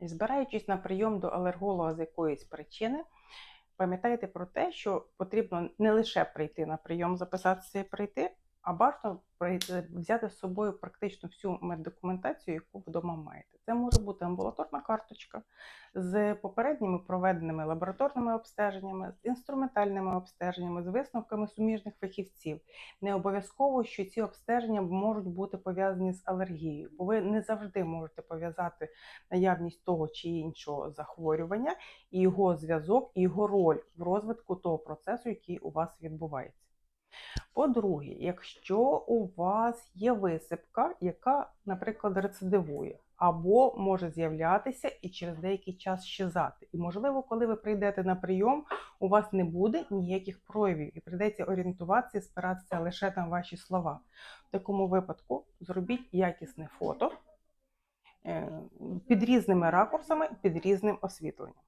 Збираючись на прийом до алерголога з якоїсь причини, пам'ятайте про те, що потрібно не лише прийти на прийом, записатися і прийти, а бажано взяти з собою практично всю меддокументацію, яку вдома маєте. Це може бути амбулаторна карточка з попередніми проведеними лабораторними обстеженнями, з інструментальними обстеженнями, з висновками суміжних фахівців. Не обов'язково, що ці обстеження можуть бути пов'язані з алергією, бо ви не завжди можете пов'язати наявність того чи іншого захворювання і його зв'язок, і його роль в розвитку того процесу, який у вас відбувається. По-друге, якщо у вас є висипка, яка, наприклад, рецидивує, або може з'являтися і через деякий час щезати. І, можливо, коли ви прийдете на прийом, у вас не буде ніяких проявів, і прийдеться орієнтуватися спиратися лише на ваші слова. В такому випадку зробіть якісне фото е, під різними ракурсами, під різним освітленням.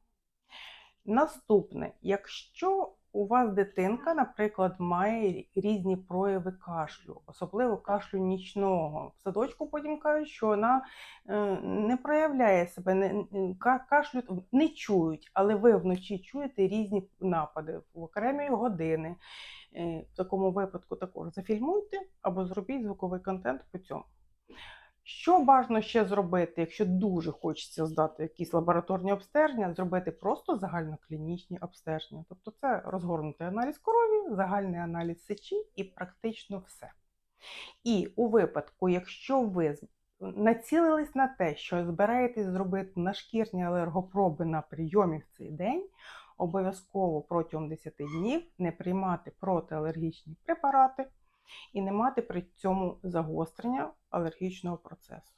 Наступне, якщо у вас дитинка, наприклад, має різні прояви кашлю, особливо кашлю нічного. В садочку потім кажуть, що вона е, не проявляє себе, не, кашлю не чують, але ви вночі чуєте різні напади в окремі години. Е, В такому випадку також зафільмуйте або зробіть звуковий контент по цьому. Що бажано ще зробити, якщо дуже хочеться здати якісь лабораторні обстеження, зробити просто загальноклінічні обстеження. Тобто це розгорнутий аналіз крові, загальний аналіз сечі і практично все. І у випадку, якщо ви націлились на те, що збираєтесь зробити нашкірні алергопроби на прийомі в цей день, обов'язково протягом 10 днів не приймати протиалергічні препарати і не мати при цьому загострення алергічного процесу.